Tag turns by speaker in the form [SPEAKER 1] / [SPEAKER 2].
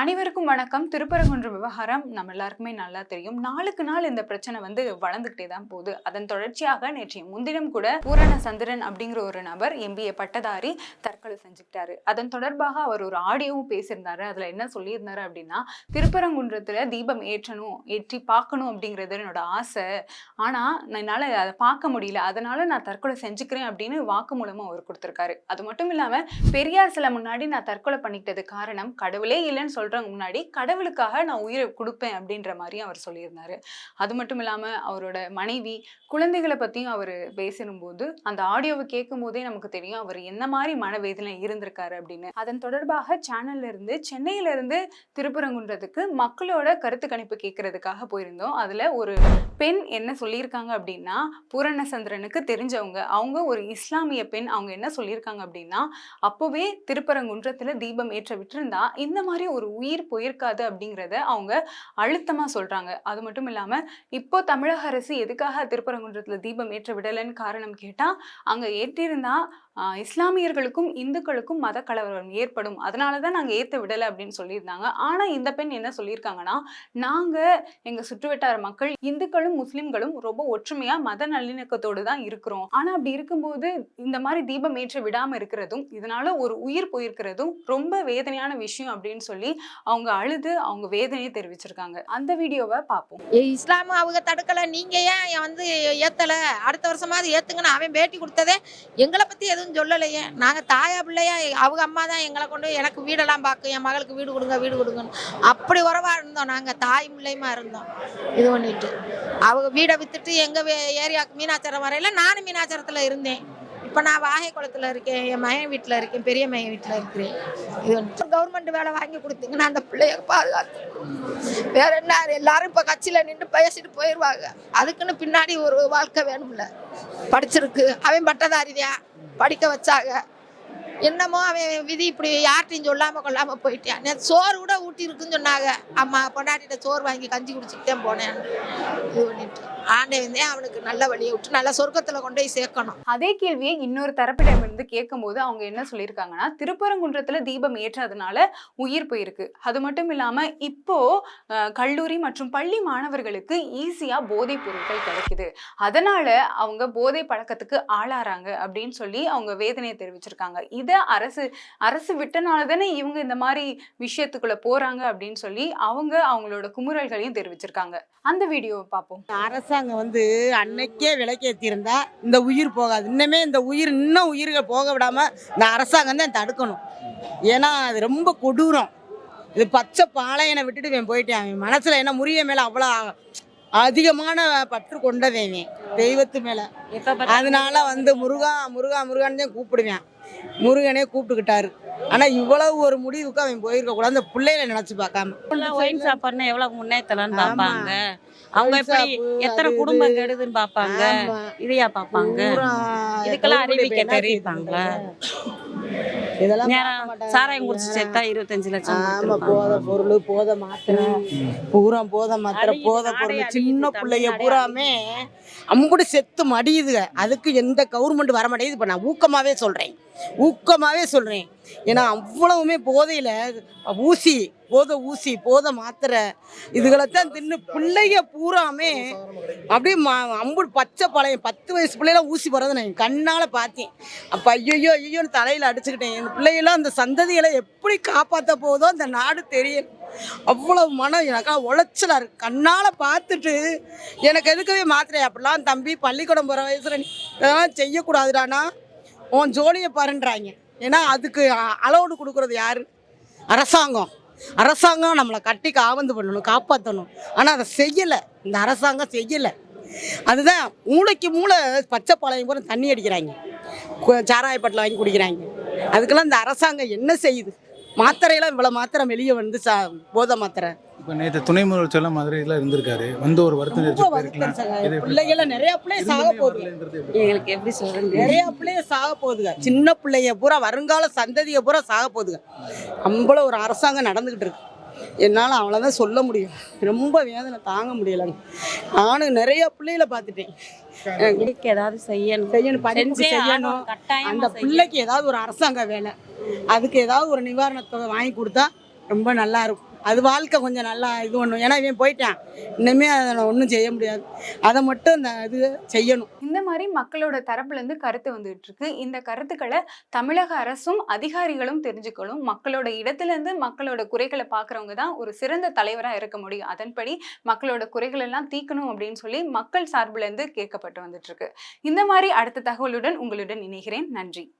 [SPEAKER 1] அனைவருக்கும் வணக்கம். திருப்பரங்குன்றம் விவகாரம் நம்ம எல்லாருக்குமே நல்லா தெரியும். நாளுக்கு நாள் இந்த பிரச்சனை வந்து வளர்ந்துகிட்டே தான் போகுது. அதன் தொடர்ச்சியாக நேற்றைய முன்தினம் கூட பூரண சந்திரன் அப்படிங்கிற ஒரு நபர் எம்பிஏ பட்டதாரி தற்கொலை செஞ்சுக்கிட்டாரு. அதன் தொடர்பாக அவர் ஒரு ஆடியோவும் பேசியிருந்தாரு. அதுல என்ன சொல்லியிருந்தாரு அப்படின்னா திருப்பரங்குன்றத்துல தீபம் ஏற்றணும் ஏற்றி பார்க்கணும் அப்படிங்கிறது என்னோட ஆசை. ஆனா என்னால அதை பார்க்க முடியல. அதனால நான் தற்கொலை செஞ்சுக்கிறேன் அப்படின்னு வாக்குமூலமா அவர் கொடுத்திருக்காரு. அது மட்டும் இல்லாம பெரியார் சில முன்னாடி நான் தற்கொலை பண்ணிக்கிட்டது காரணம் கடவுளே இல்லைன்னு சொல்றவங்க முன்னாடி கடவுளுக்காக நான் உயிரை கொடுப்பேன் அப்படின்ற மாதிரியும் அவர் சொல்லியிருந்தாரு. அது மட்டும் இல்லாம அவரோட மனைவி குழந்தைகளை பத்தியும் அவர் பேசிடும்போது அந்த ஆடியோவை கேட்கும் போதே நமக்கு தெரியும் அவர் என்ன மாதிரி மனவேதனை இருந்திருக்காரு அப்படின்னு. அதன் தொடர்பாக சேனல்ல இருந்து சென்னையில இருந்து திருப்பரங்குன்றதுக்கு மக்களோட கருத்து கணிப்பு கேட்கறதுக்காக போயிருந்தோம். அதுல ஒரு பெண் என்ன சொல்லியிருக்காங்க அப்படின்னா பூரணசந்திரனுக்கு தெரிஞ்சவங்க. அவங்க ஒரு இஸ்லாமிய பெண். அவங்க என்ன சொல்லியிருக்காங்க அப்படின்னா அப்போவே திருப்பரங்குன்றத்துல தீபம் ஏற்ற விட்டுருந்தா இந்த மாதிரி ஒரு உயிர் போயிருக்காது அப்படிங்கிறத அவங்க அழுத்தமா சொல்றாங்க. அது மட்டும் இல்லாம இப்போ தமிழக அரசு எதுக்காக திருப்பரங்குன்றத்துல தீபம் ஏற்ற விடலைன்னு காரணம் கேட்டா அங்க ஏற்றிருந்தா இஸ்லாமியர்களுக்கும் இந்துக்களுக்கும் மத கலவரம் ஏற்படும். அதனாலதான் நாங்கள் ஏற்ற விடலை அப்படின்னு சொல்லியிருந்தாங்க. ஆனா இந்த பெண் என்ன சொல்லியிருக்காங்கன்னா நாங்க எங்க சுற்றுவட்டார மக்கள் இந்துக்களும் முஸ்லிம்களும் ரொம்ப ஒற்றுமையா மத நல்லிணக்கத்தோடு தான் இருக்கிறோம். ஆனால் அப்படி இருக்கும்போது இந்த மாதிரி தீபம் ஏற்ற விடாமல் இருக்கிறதும் இதனால ஒரு உயிர் போயிருக்கிறதும் ரொம்ப வேதனையான விஷயம் அப்படின்னு சொல்லி அவங்க அழுது அவங்க வேதனையை தெரிவிச்சிருக்காங்க. அந்த வீடியோவை பார்ப்போம்.
[SPEAKER 2] இஸ்லாம் இஸ்லாம அவங்க தடுக்கலை. நீங்கள் ஏன் வந்து ஏற்றலை அடுத்த வருஷமாவது ஏற்றுங்கன்னு அவன் பேட்டி கொடுத்ததே எங்களை பத்தி எதுவும் சொல்லலையே. நாங்கள் தாயா பிள்ளையா அவங்க அம்மா தான் எங்களை கொண்டு எனக்கு வீடெல்லாம் பார்க்கும் என் மகளுக்கு வீடு கொடுங்க வீடு கொடுங்கன்னு. அப்படி உறவா இருந்தோம் நாங்கள் தாய் பிள்ளையுமா இருந்தோம். இது பண்ணிட்டு. அவங்க வீடை வித்துட்டு எங்கள் ஏரியாவுக்கு மீனாச்சாரம் வரையில நானும் மீனாச்சாரத்தில் இருந்தேன். இப்போ நான் வாகை குளத்தில் இருக்கேன் என் மகன் வீட்டில் இருக்கேன் பெரிய மகன் வீட்டில் இருக்கிறேன். இது வந்துட்டு கவர்மெண்ட் வேலை வாங்கி கொடுத்தீங்கன்னா அந்த பிள்ளைய பாதுகாத்து. வேற என்ன எல்லாரும் இப்போ கட்சியில் நின்று பேசிட்டு போயிடுவாங்க அதுக்குன்னு பின்னாடி ஒரு வாழ்க்கை வேணும்ல. படிச்சிருக்கு. அவன் பட்டதாரிதான். படிக்க வச்சாங்க. என்னமோ அவன் விதி இப்படி யார்ட்டையும் சொல்லாம கொள்ளாம போயிட்டான். சோறு கூட ஊட்டி இருக்குன்னு சொன்னாங்க. அம்மா பொண்டாட்டிட்ட சோறு வாங்கி கஞ்சி குடிச்சுக்கிட்டே போனேன். இது பண்ணிட்டு. ஆண்டவன் அவனுக்கு நல்ல வழியை விட்டு நல்ல சொர்க்கத்துல கொண்டு போய் சேர்க்கணும்.
[SPEAKER 1] அதே கேள்வியை இன்னொரு தரப்பிடம் இருந்து கேட்கும்போது அவங்க என்ன சொல்லியிருக்காங்கன்னா திருப்பரங்குன்றத்துல தீபம் ஏற்றதுனால உயிர் போயிருக்கு. அது மட்டும் இல்லாம இப்போ கல்லூரி மற்றும் பள்ளி மாணவர்களுக்கு ஈஸியா போதைப் பொருட்கள் கிடைக்குது. அதனால அவங்க போதை பழக்கத்துக்கு ஆளாறாங்க அப்படின்னு சொல்லி அவங்க வேதனையை தெரிவிச்சிருக்காங்க. இதை அரசு அரசு விட்டனால தானே இவங்க இந்த மாதிரி விஷயத்துக்குள்ள போறாங்க அப்படின்னு சொல்லி அவங்க அவங்களோட குமுறல்களையும் தெரிவிச்சிருக்காங்க. அந்த வீடியோவை பார்ப்போம்.
[SPEAKER 3] அரசாங்கம் வந்து அன்னைக்கே விலைக்கேற்றிருந்தா இந்த உயிர் போகாது. இன்னமே இந்த உயிர் இன்னும் உயிர்கள் போக விடாம இந்த அரசாங்கம் தான் தடுக்கணும். ஏன்னா அது ரொம்ப கொடூரம். இது பச்சை பாளையனை விட்டுட்டு இவன் போயிட்டான். அவன் மனசுல என்ன முறிய மேல அவ்வளோ அதிகமான பற்று கொண்டவன் இவன் தெய்வத்து மேல. அதனால வந்து முருகா முருகா முருகான்னு தான் கூப்பிடுவேன். முருகனே கூப்பிட்டுக்கிட்டாரு. ஆனா இவ்வளவு ஒரு முடிவுக்கு அவன் போயிருக்க கூடாது அந்த பிள்ளைகளை நினைச்சு பார்க்காம.
[SPEAKER 4] ஒயின் சாப்பாடுனா எவ்வளவு முன்னேற்றலாம்னு. பார்ப்பாங்க. அவங்க எப்படி எத்தனை குடும்பம். கெடுதுன்னு பார்ப்பாங்க. இதையா பார்ப்பாங்க.
[SPEAKER 3] பூரா
[SPEAKER 4] இதுக்கெல்லாம் அறிவிக்க தெரிவிப்பாங்களா? சாராயம் குடிச்சு சேர்த்தா இருபத்தஞ்சு லட்சம்
[SPEAKER 3] ஆமா. போதை பொருள் போதை மாத்திரை. பூரா போதை மாத்திரை போதை பொருள். சின்ன பிள்ளைய பூராமே அம்புடு செத்து மடியுதுக அதுக்கு எந்த கவர்மெண்ட் வர மாட்டேங்குது. இப்போ நான் ஊக்கமாவே சொல்றேன். ஊக்கமாவே சொல்றேன். ஏன்னா அவ்வளவுமே போதையில ஊசி போதை ஊசி போதை மாத்திரை இதுகளைத்தான் தின்னு பிள்ளைய பூராமே அப்படியே மா அம்புடு பச்சை பழையம் பத்து வயசு பிள்ளையெல்லாம் ஊசி போகிறத நான் என் கண்ணால் பார்த்தேன். அப்போ ஐயோ ஐயோன்னு தலையில் அடிச்சுக்கிட்டேன். இந்த பிள்ளையெல்லாம் அந்த சந்ததிகளை எப்படி காப்பாற்ற போதோ அந்த நாடு தெரியல. அவ்வளவு மனம் எனக்கா உளைச்சலா இருக்கு. கண்ணால் பார்த்துட்டு எனக்கு எதுக்கவே மாத்திரை அப்படிலாம் தம்பி பள்ளிக்கூடம் போகிற வயசுல இதெல்லாம் செய்யக்கூடாதுடானா? உன் ஜோலியை பாருன்றாங்க. ஏன்னா அதுக்கு அலோடு கொடுக்குறது யார்? அரசாங்கம். அரசாங்கம் நம்மளை கட்டி காவந்து பண்ணணும் காப்பாற்றணும் ஆனால் அதை செய்யலை. இந்த அரசாங்கம் செய்யலை. அதுதான் மூளைக்கு மூளை பச்சை பாளையம் பூரா தண்ணி அடிக்கிறாங்க. சாராயப்பட்டில் வாங்கி குடிக்கிறாங்க. அதுக்கெல்லாம் இந்த அரசாங்கம் என்ன செய்யுது? மாத்திரையெல்லாம் இவ்வளோ மாத்திரை வெளியே வந்து சா போதை மாத்திரை.
[SPEAKER 5] இப்போ நேற்று துணை முதல்வர் சொல்ல மதுரையில் இருந்திருக்காரு. வந்து ஒரு வருத்தம்
[SPEAKER 3] பிள்ளைகள நிறைய பிள்ளைய சாக போகுது?
[SPEAKER 4] எங்களுக்கு எப்படி சொல்றது?
[SPEAKER 3] நிறைய பிள்ளைய சாக போகுதுங்க சின்ன பிள்ளைய பூரா வருங்கால சந்ததியை பூரா சாக போகுதுங்க அம்பளை ஒரு அரசாங்கம் நடந்துக்கிட்டு இருக்கு. என்னால் அவ்வளோதான் சொல்ல முடியும். ரொம்ப வேதனை தாங்க முடியலைங்க. நானும் நிறைய பிள்ளைகளை பார்த்துட்டேன்.
[SPEAKER 4] இதுக்கு ஏதாவது செய்யணும்.
[SPEAKER 3] செய்யணும் படிப்பு செய்யணும். அந்த. பிள்ளைக்கு ஏதாவது ஒரு அரசாங்க வேலை. அதுக்கு ஏதாவது ஒரு நிவாரணத் தொகை வாங்கி கொடுத்தா ரொம்ப நல்லா இருக்கும். அது வாழ்க்கை கொஞ்சம் நல்லா இது பண்ணும். ஏன்னா இவன் போயிட்டான். இன்னுமே அதை நான் ஒன்றும் செய்ய முடியாது. அதை மட்டும் இந்த இது செய்யணும்.
[SPEAKER 1] இந்த மாதிரி மக்களோட தரப்புலேருந்து கருத்து வந்துட்டு இருக்கு இந்த கருத்துக்களை தமிழக அரசும் அதிகாரிகளும் தெரிஞ்சுக்கணும். மக்களோட இடத்துலேருந்து மக்களோட குறைகளை பார்க்குறவங்க தான் ஒரு சிறந்த தலைவராக இருக்க முடியும். அதன்படி மக்களோட குறைகள் எல்லாம் தீக்கணும் அப்படின்னு சொல்லி மக்கள் சார்புலேருந்து கேட்கப்பட்டு வந்துட்டு இருக்கு இந்த மாதிரி அடுத்த தகவலுடன் உங்களுடன் இணைகிறேன். நன்றி.